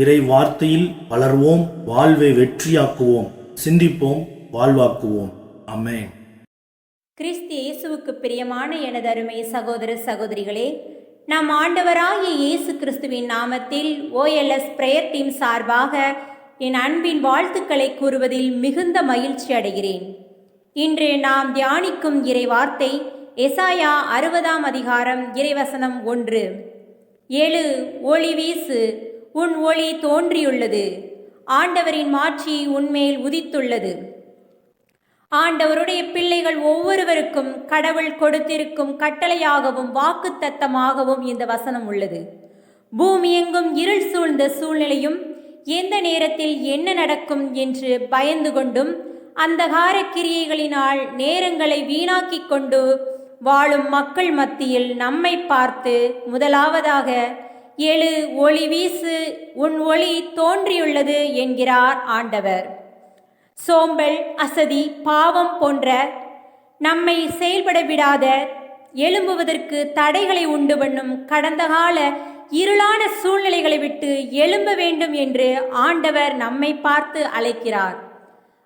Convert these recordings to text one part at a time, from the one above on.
இறை வார்த்தையில் வளர்வோம் வாழ்வை வெற்றியாக்குவோம் சிந்திப்போம் வாழ்வாக்குவோம். அமேன் கிறிஸ்து இயேசுவுக்கு பிரியமான எனது அருமை சகோதர சகோதரிகளே நம் ஆண்டவராகிய இயேசு கிறிஸ்துவின் நாமத்தில் ஓஎல்எஸ் பிரேயர் டீம் சார்பாக என் அன்பின் வாழ்த்துக்களை கூறுவதில் மிகுந்த மகிழ்ச்சி அடைகிறேன். இன்று நாம் தியானிக்கும் இறை வார்த்தை எசாயா அறுபதாம் அதிகாரம் இறைவசனம் ஒன்று. ஏழு ஒளி வீசு. உன் ஒளி தோன்றியுள்ளது. ஆண்டவரின் மாட்சி உன்மேல் உதித்துள்ளது. ஆண்டவருடைய பிள்ளைகள் ஒவ்வொருவருக்கும் கடவுள் கொடுத்திருக்கும் கட்டளையாகவும் வாக்குத்தத்தமாகவும் இந்த வசனம் உள்ளது. பூமி எங்கும் இருள் சூழ்ந்த சூழ்நிலையும் எந்த நேரத்தில் என்ன நடக்கும் என்று பயந்து கொண்டும் அந்தகார கிரியைகளினால் நேரங்களை வீணாக்கிக் கொண்டு வாழும் மக்கள் மத்தியில் நம்மை பார்த்து முதலாவதாக எழு ஒளி வீசு உன் ஒளி தோன்றியுள்ளது என்கிறார் ஆண்டவர். சோம்பல் அசதி பாவம் போன்ற நம்மை செயல்பட விடாத எழும்புவதற்கு தடைகளை உண்டு பண்ணும் கடந்த கால இருளான சூழ்நிலைகளை விட்டு எழும்ப வேண்டும் என்று ஆண்டவர் நம்மை பார்த்து அழைக்கிறார்.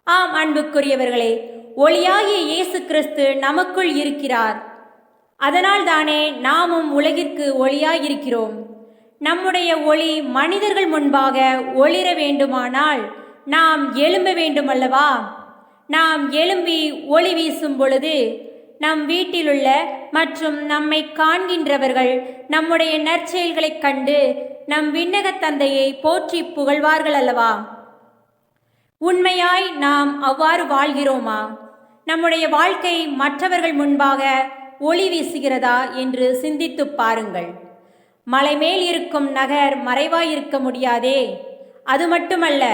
ஆம் அன்புக்குரியவர்களே ஒளியாகிய இயேசு கிறிஸ்து நமக்குள் இருக்கிறார். அதனால் தானே நாமும் உலகிற்கு ஒளியாயிருக்கிறோம். நம்முடைய ஒளி மனிதர்கள் முன்பாக ஒளிர வேண்டுமானால் நாம் எழும்ப வேண்டுமல்லவா? நாம் எழும்பி ஒளி வீசும் பொழுது நம் வீட்டிலுள்ள மற்றும் நம்மை காண்கின்றவர்கள் நம்முடைய நற்செயல்களைக் கண்டு நம் விண்ணகத் தந்தையை போற்றி புகழ்வார்கள் அல்லவா? உண்மையாய் நாம் அவ்வாறு வாழ்கிறோமா? நம்முடைய வாழ்க்கை மற்றவர்கள் முன்பாக ஒளி வீசுகிறதா என்று சிந்தித்துப் பாருங்கள். மலை மேல் இருக்கும் நகர் மறைவாயிருக்க முடியாதே. அது மட்டுமல்ல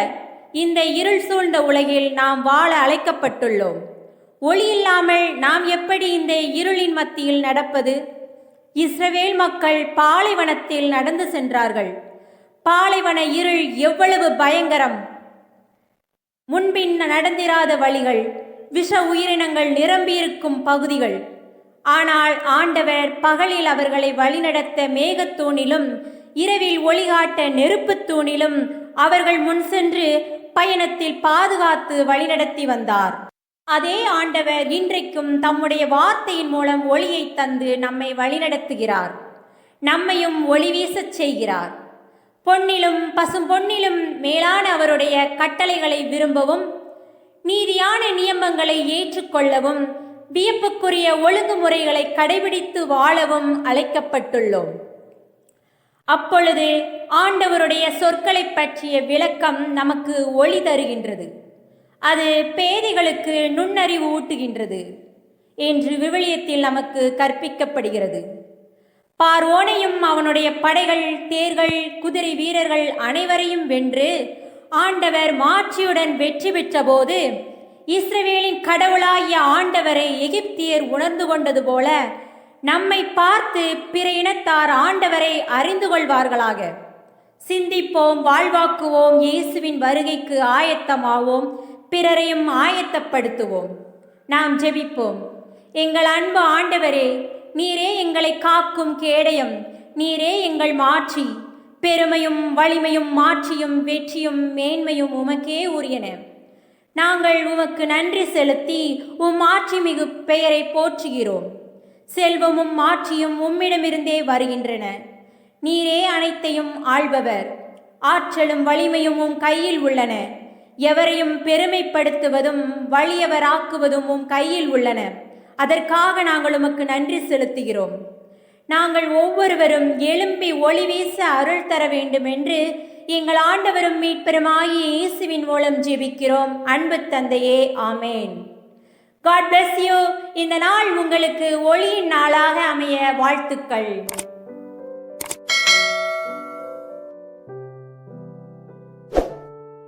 இந்த இருள் சூழ்ந்த உலகில் நாம் வாழ அழைக்கப்பட்டுள்ளோம். ஒளி இல்லாமல் நாம் எப்படி இந்த இருளின் மத்தியில் நடப்பது? இஸ்ரவேல் மக்கள் பாலைவனத்தில் நடந்து சென்றார்கள். பாலைவன இருள் எவ்வளவு பயங்கரம்! முன்பின் நடந்திராத வழிகள் விஷ உயிரினங்கள் நிரம்பியிருக்கும் பகுதிகள். ஆனால் ஆண்டவர் பகலில் அவர்களை வழிநடத்த மேகத்தூணிலும் இரவில் ஒளிகாட்ட நெருப்புத் தூணிலும் அவர்கள் முன் சென்று பயணத்தில் பாதுகாத்து வழிநடத்தி வந்தார். அதே ஆண்டவர் இன்றைக்கும் தம்முடைய வார்த்தையின் மூலம் ஒளியை தந்து நம்மை வழிநடத்துகிறார். நம்மையும் ஒளி வீசச் செய்கிறார். பொன்னிலும் பசும் பொன்னிலும் மேலான அவருடைய கட்டளைகளை விரும்பவும் நீதியான நியமங்களை ஏற்றுக்கொள்ளவும் வியப்புக்குரிய ஒழுங்குமுறைகளை கடைபிடித்து வாழவும் அழைக்கப்பட்டுள்ளோம். அப்பொழுது ஆண்டவருடைய சொற்களைப் பற்றிய விளக்கம் நமக்கு ஒளி தருகின்றது. அது பேதைகளுக்கு நுண்ணறிவு ஊட்டுகின்றது என்று விவிலியத்தில் நமக்கு கற்பிக்கப்படுகிறது. பார்வோனையும் அவனுடைய படைகள் தேர்கள் குதிரை வீரர்கள் அனைவரையும் வென்று ஆண்டவர் மாட்சியுடன் வெற்றி பெற்றபோது இஸ்ரவேலின் கடவுளாகிய ஆண்டவரை எகிப்தியர் உணர்ந்து கொண்டது போல நம்மை பார்த்து பிற இனத்தார் ஆண்டவரை அறிந்து கொள்வார்களாக. சிந்திப்போம் வாழ்வாக்குவோம் இயேசுவின் வருகைக்கு ஆயத்தமாவோம் பிறரையும் ஆயத்தப்படுத்துவோம். நாம் ஜெபிப்போம். எங்கள் அன்பு ஆண்டவரே நீரே எங்களை காக்கும் கேடயம் நீரே எங்கள் மாட்சி. பெருமையும் வலிமையும் மாட்சியும் வெற்றியும் மேன்மையும் உமக்கே உரியன. நாங்கள் உமக்கு நன்றி செலுத்தி உம் ஆட்சி மிகு பெயரை போற்றுகிறோம். செல்வமும் ஆட்சியும் உம்மிடமிருந்தே வருகின்றன. நீரே அனைத்தையும் ஆள்பவர். ஆற்றலும் வலிமையும் உம் கையில் உள்ளன. எவரையும் பெருமைப்படுத்துவதும் வலியவராக்குவதும் உம் கையில் உள்ளன. அதற்காக நாங்கள் உமக்கு நன்றி செலுத்துகிறோம். நாங்கள் ஒவ்வொருவரும் எழும்பி ஒளி வீச அருள் தர வேண்டும் என்று எங்கள் ஆண்டவரும் மீட்பெருமாயி இயேசுவின் மூலம் ஜெபிக்கிறோம். அன்பு தந்தையே ஆமேன். காட் பிளஸ் யூ இந்த நாள் உங்களுக்கு ஒளியின் நாளாக அமைய வாழ்த்துக்கள்.